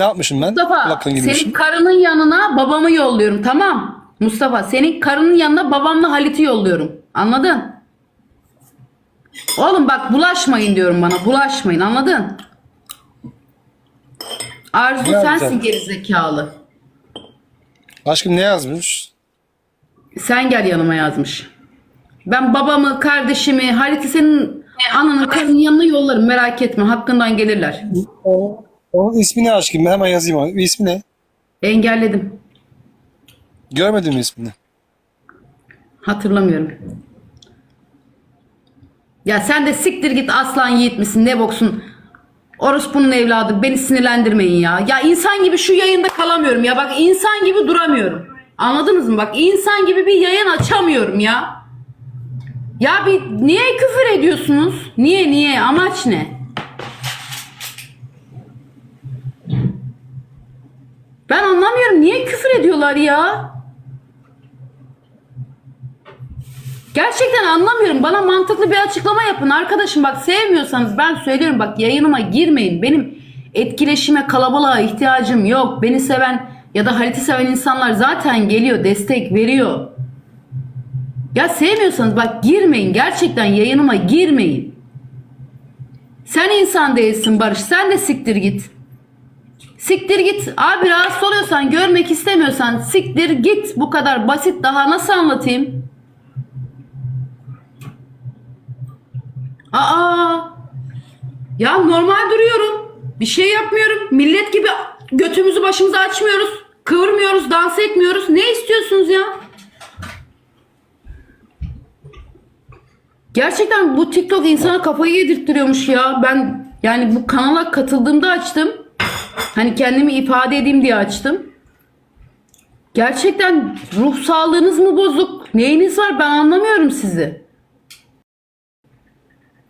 Ne yapmışım ben? Mustafa Kulaktan senin girmişim. karının yanına babamı yolluyorum tamam. Mustafa senin karının yanına babamla Halit'i yolluyorum. Anladın? Oğlum bak bulaşmayın diyorum bana. Bulaşmayın anladın? Arzu Ne sensin yapacağım? gerizekalı. Aşkım ne yazmış? Sen gel yanıma yazmış. Ben babamı, kardeşimi, Halit'i senin ananın karının yanına yollarım merak etme. Hakkından gelirler. Onun ismi ne aşkım? Ben hemen yazayım onu. İsmi ne? Engelledim. Görmedin mi ismini? Hatırlamıyorum. Ya sen de siktir git aslan yiğit misin ne boksun. Orospu'nun evladı beni sinirlendirmeyin ya. Ya insan gibi şu yayında kalamıyorum ya. Bak insan gibi duramıyorum. Anladınız mı? Bak insan gibi bir yayın açamıyorum ya. Ya bir niye küfür ediyorsunuz? Niye niye? Amaç ne? Ben anlamıyorum. Niye küfür ediyorlar ya? Gerçekten anlamıyorum. Bana mantıklı bir açıklama yapın. Arkadaşım bak sevmiyorsanız ben söylüyorum bak yayınıma girmeyin. Benim etkileşime kalabalığa ihtiyacım yok. Beni seven ya da Halit'i seven insanlar zaten geliyor. Destek veriyor. Ya sevmiyorsanız bak girmeyin. Gerçekten yayınıma girmeyin. Sen insan değilsin Barış. Sen de siktir git. Siktir git. Abi rahatsız oluyorsan görmek istemiyorsan siktir git. Bu kadar basit daha nasıl anlatayım? Aa! Ya normal duruyorum. Bir şey yapmıyorum. Millet gibi götümüzü başımıza açmıyoruz. Kıvırmıyoruz, dans etmiyoruz. Ne istiyorsunuz ya? Gerçekten bu TikTok insana kafayı yedirttiriyormuş ya. Ben yani bu kanala katıldığımda açtım. Hani kendimi ifade edeyim diye açtım. Gerçekten ruh sağlığınız mı bozuk? Neyiniz var ben anlamıyorum sizi.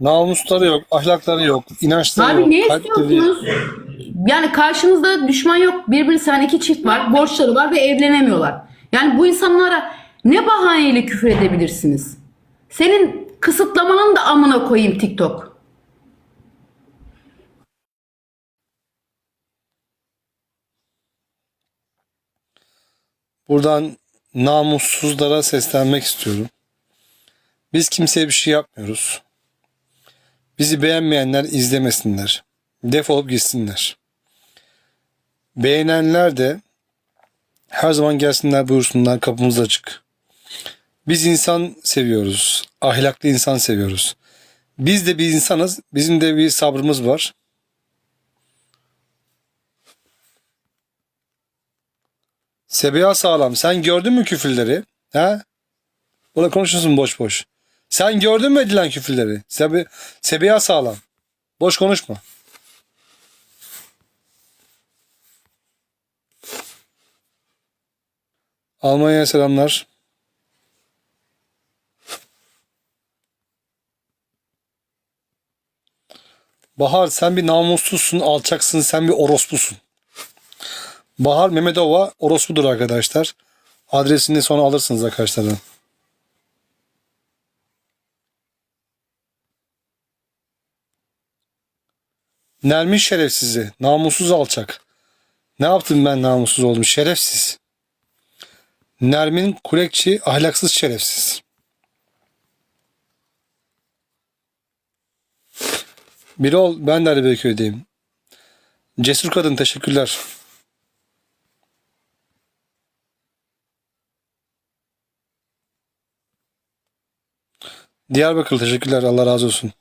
Namusları yok, ahlakları yok, inançları yok. Abi ne kalpleri- istiyorsunuz? Yani karşınızda düşman yok. Birbirini sen iki çift var. Borçları var ve evlenemiyorlar. Yani bu insanlara ne bahaneyle küfür edebilirsiniz? Senin kısıtlamanın da amına koyayım TikTok. Buradan namussuzlara seslenmek istiyorum. Biz kimseye bir şey yapmıyoruz. Bizi beğenmeyenler izlemesinler. Defolup gitsinler. Beğenenler de her zaman gelsinler buyursunlar kapımız açık. Biz insan seviyoruz. Ahlaklı insan seviyoruz. Biz de bir insanız. Bizim de bir sabrımız var. Sebiha sağlam. Sen gördün mü küfürleri? Ha? Burada konuşuyorsun boş boş. Sen gördün mü edilen küfürleri? Sebi Sebiha sağlam. Boş konuşma. Almanya'ya selamlar. Bahar sen bir namussuzsun, alçaksın, sen bir orospusun. Bahar Mehmetova orospudur arkadaşlar. Adresini sonra alırsınız arkadaşlar. Nermin şerefsizi. Namussuz alçak. Ne yaptım ben namussuz oldum? Şerefsiz. Nermin Kulekçi ahlaksız şerefsiz. Birol ben de Ali Beyköy'deyim. Cesur kadın teşekkürler. Diyarbakır teşekkürler. Allah razı olsun.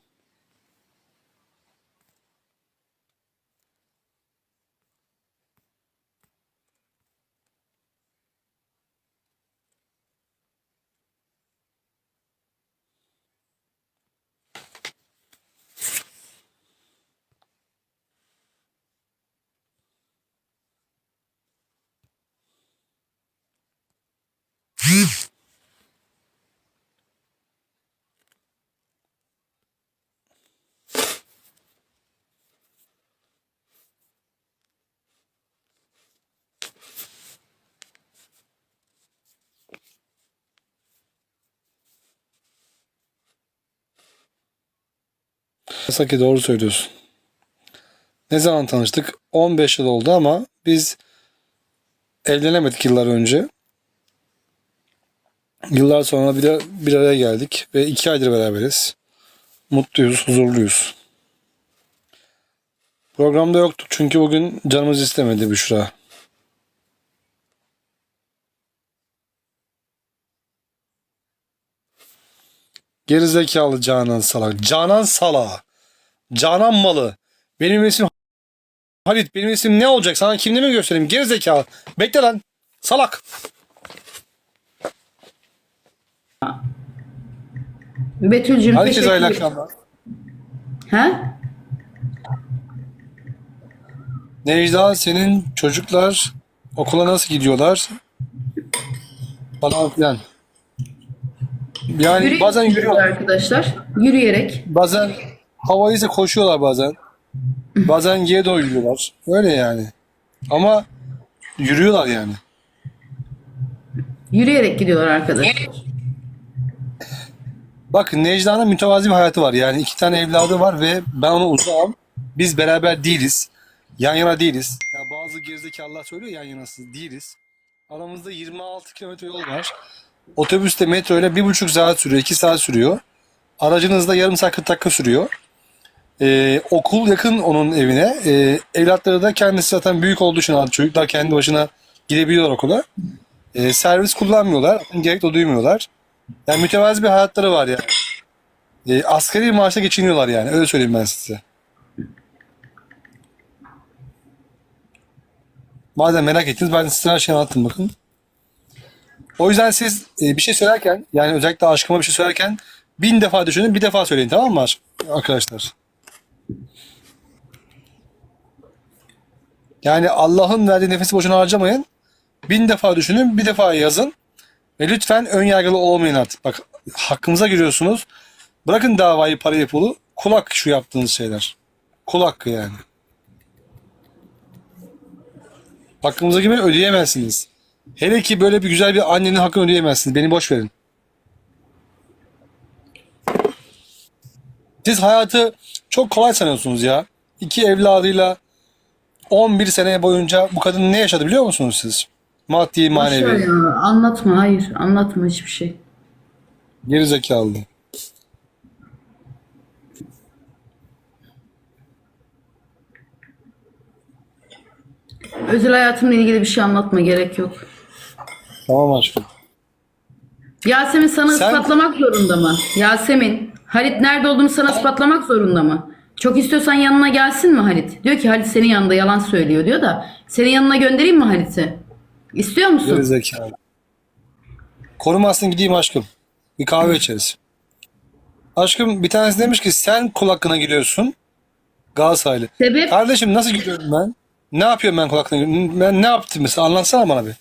Saki doğru söylüyorsun. Ne zaman tanıştık? 15 yıl oldu ama biz evlenemedik yıllar önce. Yıllar sonra bir de bir araya geldik ve iki aydır beraberiz. Mutluyuz, huzurluyuz. Programda yoktuk çünkü bugün canımız istemedi Büşra. Gerizekalı Canan Salak. Canan Salak. Canan malı. Benim isim Halit. Benim isim ne olacak? Sana kimliğimi göstereyim. Gerizekalı. Bekle lan. Salak. Betül'cüğüm Herkese hayırlı akşamlar. He? Necda senin çocuklar okula nasıl gidiyorlar? Falan filan. Yani Yürüyerek bazen gidiyorlar yürüyorlar. arkadaşlar. Yürüyerek. Bazen havayı ise koşuyorlar bazen. Bazen yere doğru yürüyorlar. Öyle yani. Ama yürüyorlar yani. Yürüyerek gidiyorlar arkadaşlar. Bak Necla'nın mütevazi bir hayatı var. Yani iki tane evladı var ve ben ona uzağım. Biz beraber değiliz. Yan yana değiliz. Ya bazı gerizekalılar söylüyor yan yanasız değiliz. Aramızda 26 kilometre yol var. Otobüste metro ile bir buçuk saat sürüyor. iki saat sürüyor. Aracınızda yarım saat 40 dakika sürüyor. Ee, okul yakın onun evine. Ee, evlatları da kendisi zaten büyük olduğu için artık çocuklar kendi başına gidebiliyorlar okula. Ee, servis kullanmıyorlar. Gerek de duymuyorlar. Yani mütevazi bir hayatları var yani. E, asgari maaşla geçiniyorlar yani. Öyle söyleyeyim ben size. Madem merak ettiniz ben size her şeyi anlattım bakın. O yüzden siz e, bir şey söylerken yani özellikle aşkıma bir şey söylerken bin defa düşünün bir defa söyleyin tamam mı arkadaşlar? Yani Allah'ın verdiği nefesi boşuna harcamayın. Bin defa düşünün bir defa yazın. Ve lütfen ön yargılı olmayın artık. Bak hakkımıza giriyorsunuz. Bırakın davayı parayı pulu. Kulak şu yaptığınız şeyler. Kul hakkı yani. Hakkımıza girmeyi ödeyemezsiniz. Hele ki böyle bir güzel bir annenin hakkını ödeyemezsiniz. Beni boş verin. Siz hayatı çok kolay sanıyorsunuz ya. İki evladıyla 11 sene boyunca bu kadın ne yaşadı biliyor musunuz siz? Maddi, manevi. Ya, anlatma hayır anlatma hiçbir şey. Geri zekalı. Özel hayatımla ilgili bir şey anlatma gerek yok. Tamam aşkım. Yasemin sana Sen- ispatlamak zorunda mı? Yasemin, Halit nerede olduğunu sana ispatlamak zorunda mı? Çok istiyorsan yanına gelsin mi Halit? Diyor ki Halit senin yanında yalan söylüyor diyor da senin yanına göndereyim mi Halit'i? İstiyor musun? Geri zekalı. Korumazsın gideyim aşkım. Bir kahve içeriz. Aşkım bir tanesi demiş ki sen kul hakkına giriyorsun. Galatasaraylı. Sebep? Kardeşim nasıl giriyorum ben? Ne yapıyorum ben kul hakkına? Ben ne yaptım mesela anlatsana bana bir.